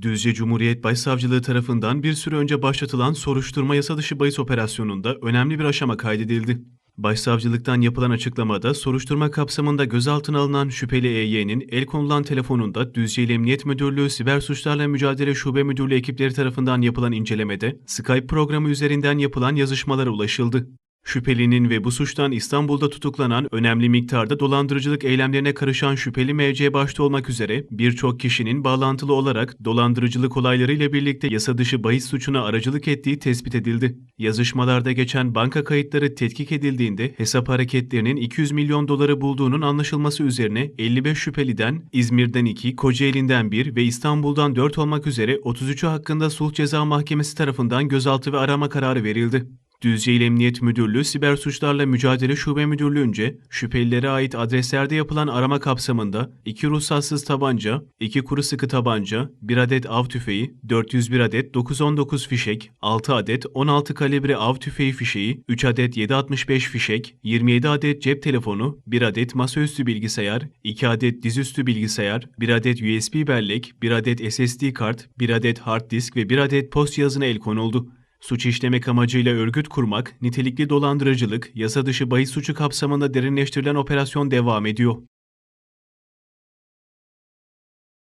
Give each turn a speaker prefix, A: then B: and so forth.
A: Düzce Cumhuriyet Başsavcılığı tarafından bir süre önce başlatılan soruşturma yasa dışı bahis operasyonunda önemli bir aşama kaydedildi. Başsavcılıktan yapılan açıklamada soruşturma kapsamında gözaltına alınan şüpheli EY'nin el konulan telefonunda Düzce İl Emniyet Müdürlüğü Siber Suçlarla Mücadele Şube Müdürlüğü ekipleri tarafından yapılan incelemede Skype programı üzerinden yapılan yazışmalara ulaşıldı. Şüphelinin ve bu suçtan İstanbul'da tutuklanan önemli miktarda dolandırıcılık eylemlerine karışan şüpheli MC başta olmak üzere birçok kişinin bağlantılı olarak dolandırıcılık olaylarıyla birlikte yasa dışı bahis suçuna aracılık ettiği tespit edildi. Yazışmalarda geçen banka kayıtları tetkik edildiğinde hesap hareketlerinin 200 milyon doları bulduğunun anlaşılması üzerine 55 şüpheliden İzmir'den 2, Kocaeli'nden 1 ve İstanbul'dan 4 olmak üzere 33'ü hakkında sulh ceza mahkemesi tarafından gözaltı ve arama kararı verildi. Düzce İl Emniyet Müdürlüğü Siber Suçlarla Mücadele Şube Müdürlüğü'nce şüphelilere ait adreslerde yapılan arama kapsamında 2 ruhsatsız tabanca, 2 kuru sıkı tabanca, 1 adet av tüfeği, 401 adet 919 fişek, 6 adet 16 kalibre av tüfeği fişeği, 3 adet 765 fişek, 27 adet cep telefonu, 1 adet masaüstü bilgisayar, 2 adet dizüstü bilgisayar, 1 adet USB bellek, 1 adet SSD kart, 1 adet hard disk ve 1 adet post cihazına el konuldu. Suç işlemek amacıyla örgüt kurmak, nitelikli dolandırıcılık, yasa dışı bahis suçu kapsamında derinleştirilen operasyon devam ediyor.